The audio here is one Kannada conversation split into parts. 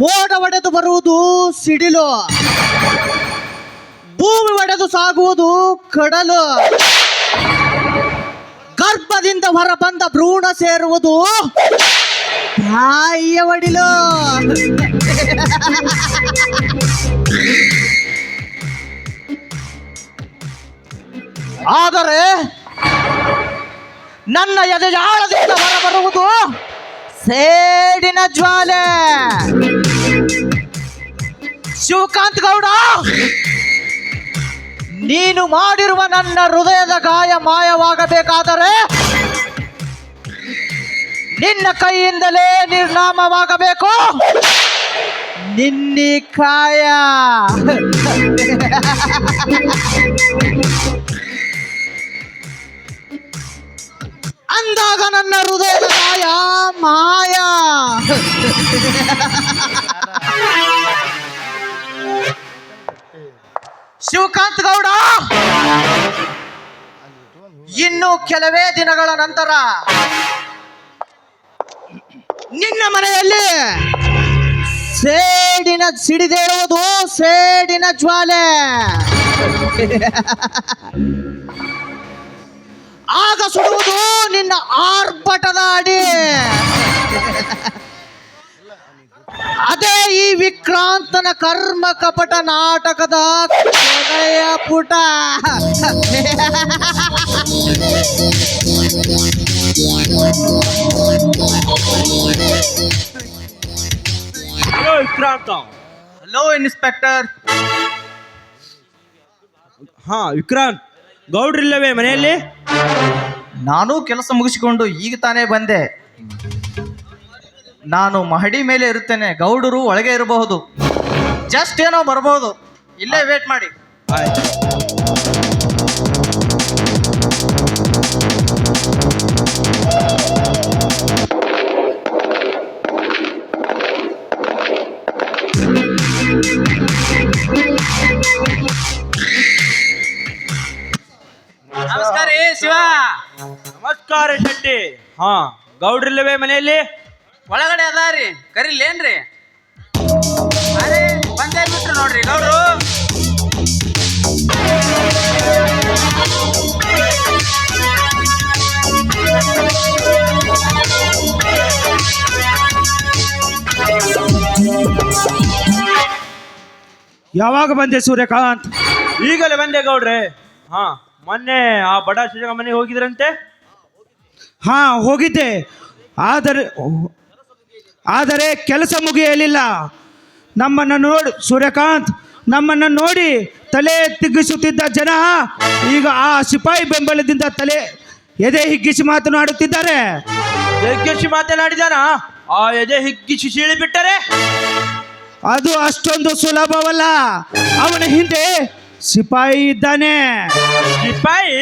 ಮೋಡ ಒಡೆದು ಬರುವುದು ಸಿಡಿಲು ಭೂಮಿ ಒಡೆದು ಸಾಗುವುದು ಕಡಲು. ಗರ್ಭದಿಂದ ಹೊರ ಬಂದ ಭ್ರೂಣ ಸೇರುವುದು ತಾಯಿಯ ಒಡಿಲು. ಆದರೆ ನನ್ನ ಎದೆಯಾಳದಿಂದ ಹೊರಬರುವುದು ಸೇಡಿನ ಜ್ವಾಲೆ. ಶಿವಕಾಂತ್ ಗೌಡ! ನೀನು ಮಾಡಿರುವ ನನ್ನ ಹೃದಯದ ಗಾಯ ಮಾಯವಾಗಬೇಕಾದರೆ ನಿನ್ನ ಕೈಯಿಂದಲೇ ನಿರ್ನಾಮವಾಗಬೇಕು. ನಿನ್ನಿ ಕಾಯ. ಅಂದಾಗ ನನ್ನ ಹೃದಯದ ಗಾಯ ಮಾಯ. ಶಿವಕಾಂತ್ ಗೌಡ! ಇನ್ನು ಕೆಲವೇ ದಿನಗಳ ನಂತರ ನಿನ್ನ ಮನೆಯಲ್ಲಿ ಸೇಡಿನ ಸಿಡಿದೇಳುವುದು ಸೇಡಿನ ಜ್ವಾಲೆ. ಆಗ ಸುಡುವುದು ನಿನ್ನ ಆರ್ಭಟದ ಅಡಿ ಅದೇ ಈ ವಿಕ್ರಾಂತನ ಕರ್ಮ ಕಪಟ ನಾಟಕದ ಕೊನೆಯ ಪುಟ. ಹಲೋ ವಿಕ್ರಾಂತ. Hello inspector. ಹಾ ವಿಕ್ರಾಂತ್ ಗೌಡ್ರಿಲ್ಲವೇ ಮನೆಯಲ್ಲಿ? ನಾನು ಕೆಲಸ ಮುಗಿಸಿಕೊಂಡು ಈಗ ತಾನೇ ಬಂದೆ. ನಾನು ಮಹಡಿ ಮೇಲೆ ಇರುತ್ತೇನೆ ಗೌಡರು ಒಳಗೆ ಇರಬಹುದು. ಜಸ್ಟ್ ಏನೋ ಬರಬಹುದು. ಇಲ್ಲೇ ವೇಟ್ ಮಾಡಿ. ನಮಸ್ಕಾರ ಶಿವ. ನಮಸ್ಕಾರ ಶೆಟ್ಟಿ. ಹಾ ಗೌಡ್ರಿಲ್ಲವೇ ಮನೆಯಲ್ಲಿ? ಒಳಗಡೆ ಅದಾರಿ ಕರಿಲೇನ್ರಿ? ಅರೆ ಬಂದೇ ಬಿಟ್ರು ನೋಡ್ರಿ ಗೌಡ್ರು. ಯಾವಾಗ ಬಂದೆ ಸೂರ್ಯಕಾಂತ್? ಈಗಲೇ ಬಂದೆ ಗೌಡ್ರೆ. ಹಾ ಮೊನ್ನೆ ಆ ಬಡ ಶಿವಗ ಮನೆಗೆ ಹೋಗಿದ್ರಂತೆ? ಹಾ ಹೋಗಿದ್ದೆ. ಆದರೆ ಆದರೆ ಕೆಲಸ ಮುಗಿಯಲಿಲ್ಲ. ನಮ್ಮನ್ನು ನೋಡಿ ಸೂರ್ಯಕಾಂತ್ ನಮ್ಮನ್ನು ನೋಡಿ ತಲೆ ತಿಗ್ಗಿಸುತ್ತಿದ್ದ ಜನ ಈಗ ಆ ಸಿಪಾಯಿ ಬೆಂಬಲದಿಂದ ತಲೆ ಎದೆ ಹಿಗ್ಗಿಸಿ ಮಾತನಾಡುತ್ತಿದ್ದಾರೆ. ಯಜ್ಞಶಿ ಮಾತನಾಡಿದಾನ ಆ ಎದೆ ಹಿಗ್ಗಿಸಿ ಸೀಳಿ ಬಿಟ್ಟರೆ ಅದು ಅಷ್ಟೊಂದು ಸುಲಭವಲ್ಲ. ಅವನ ಹಿಂದೆ ಸಿಪಾಯಿ ಇದ್ದಾನೆ. ಸಿಪಾಯಿ?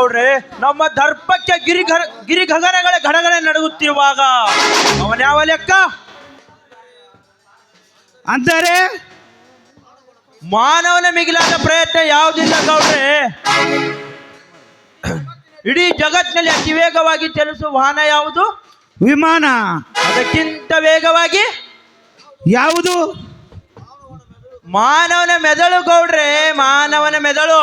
ಗೌಡ್ರೆ ನಮ್ಮ ದರ್ಪಕ್ಕೆ ಗಿರಿ ಘರ- ಗಿರಿ ನಡಗುತ್ತಿರುವಾಗ ಗಡಗಡೆ ಯಾವ ಲೆಕ್ಕ? ಅಂದರೆ ಮಾನವನ ಮಿಗಿಲಾದ ಪ್ರಯತ್ನ ಯಾವುದಿಲ್ಲ ಗೌಡ್ರೆ. ಇಡೀ ಜಗತ್ತಿನಲ್ಲಿ ಅತಿ ವೇಗವಾಗಿ ಚಲಿಸುವ ವಾಹನ ಯಾವುದು? ವಿಮಾನ. ಅದಕ್ಕಿಂತ ವೇಗವಾಗಿ? ಯಾವುದು? ಮಾನವನ ಮೆದುಳು ಗೌಡ್ರೆ ಮಾನವನ ಮೆದುಳು.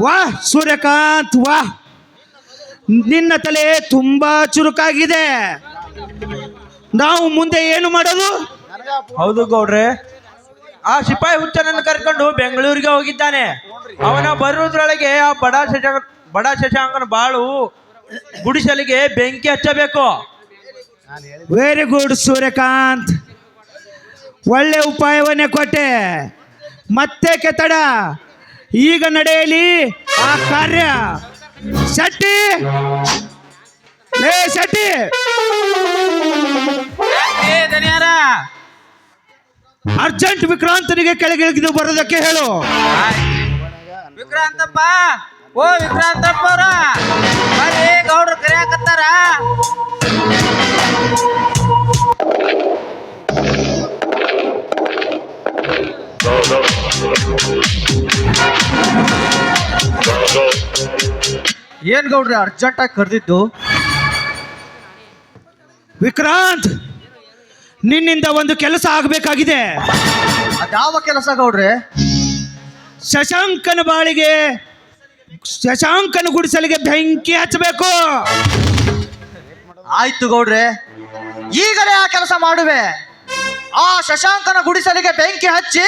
ವಾಹ್ ಸೂರ್ಯಕಾಂತ್ ವಾಹ್ ನಿನ್ನ ತಲೆ ತುಂಬಾ ಚುರುಕಾಗಿದೆ. ನಾವು ಮುಂದೆ ಏನು ಮಾಡೋದು? ಹೌದು ಗೌಡ್ರೆ. ಆ ಸಿಪಾಯಿ ಹುಚ್ಚನನ್ನು ಕರ್ಕೊಂಡು ಬೆಂಗಳೂರಿಗೆ ಹೋಗಿದ್ದಾನೆ. ಅವನ ಬರುವುದ್ರೊಳಗೆ ಆ ಬಡ ಶಶಾಂಕ ಬಡ ಶಶಾಂಕನ ಬಾಳು ಗುಡಿಸಲಿಗೆ ಬೆಂಕಿ ಹಚ್ಚಬೇಕು. Very good Suryakant. ಒಳ್ಳೆ ಉಪಾಯವನ್ನೇ ಕೊಟ್ಟೆ. ಮತ್ತೆ ಕೆತ್ತಡ. ಈಗ ನಡೆಯಲಿ ಆ ಕಾರ್ಯ. ಶೆಟ್ಟಿ! ಲೇ ಶೆಟ್ಟಿ! ಅರ್ಜೆಂಟ್ ವಿಕ್ರಾಂತನಿಗೆ ಕೆಳಗಿಳಿದು ಬರೋದಕ್ಕೆ ಹೇಳು. ವಿಕ್ರಾಂತಪ್ಪ! ಓ ವಿಕ್ರಾಂತಪ್ಪ ಅವರ ಗೌಡ್ರು ಕರಿಯಾಕತ್ತಾರ ಏನ್ ಗೌಡ್ರಿ ಅರ್ಜೆಂಟಾಗಿ ಕರೆದಿದ್ದು? ವಿಕ್ರಾಂತ್ ನಿನ್ನಿಂದ ಒಂದು ಕೆಲಸ ಆಗಬೇಕಾಗಿದೆ. ಅದ್ಯಾವ ಕೆಲಸ ಗೌಡ್ರಿ? ಶಶಾಂಕನ ಬಾಳಿಗೆ ಶಶಾಂಕನ ಗುಡಿಸಲಿಗೆ ಬೆಂಕಿ ಹಚ್ಚಬೇಕು. ಆಯ್ತು ಗೌಡ್ರೆ ಈಗಲೇ ಆ ಕೆಲಸ ಮಾಡುವೆ. ಆ ಶಶಾಂಕನ ಗುಡಿಸಲಿಗೆ ಬೆಂಕಿ ಹಚ್ಚಿ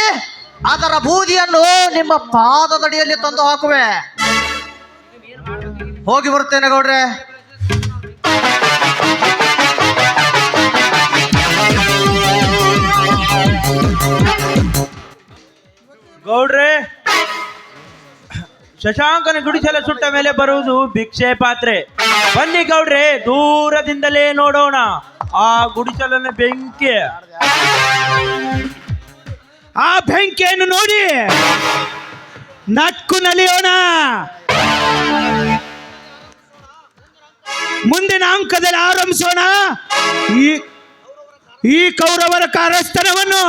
ಅದರ ಬೂದಿಯನ್ನು ನಿಮ್ಮ ಪಾದದಡಿಯಲ್ಲಿ ತಂದು ಹಾಕುವೆ. ಹೋಗಿ ಬರುತ್ತೇನೆ ಗೌಡ್ರೆ. ಗೌಡ್ರೆ ಶಶಾಂಕನ ಗುಡಿಸಲ ಸುಟ್ಟ ಮೇಲೆ ಬರುವುದು ಭಿಕ್ಷೆ ಪಾತ್ರೆ. ಬನ್ನಿ ಗೌಡ್ರೆ ದೂರದಿಂದಲೇ ನೋಡೋಣ ಆ ಗುಡಿಸಲನ ಬೆಂಕಿ. ಆ ಬೆಂಕಿಯನ್ನು ನೋಡಿ ನಕ್ಕು ನಲಿಯೋಣ. ಮುಂದಿನ ಅಂಕದಲ್ಲಿ ಆರಂಭಿಸೋಣ. ಈ ಕೌರವರ ಕಾರ್ಯಸ್ಥಾನವನ್ನು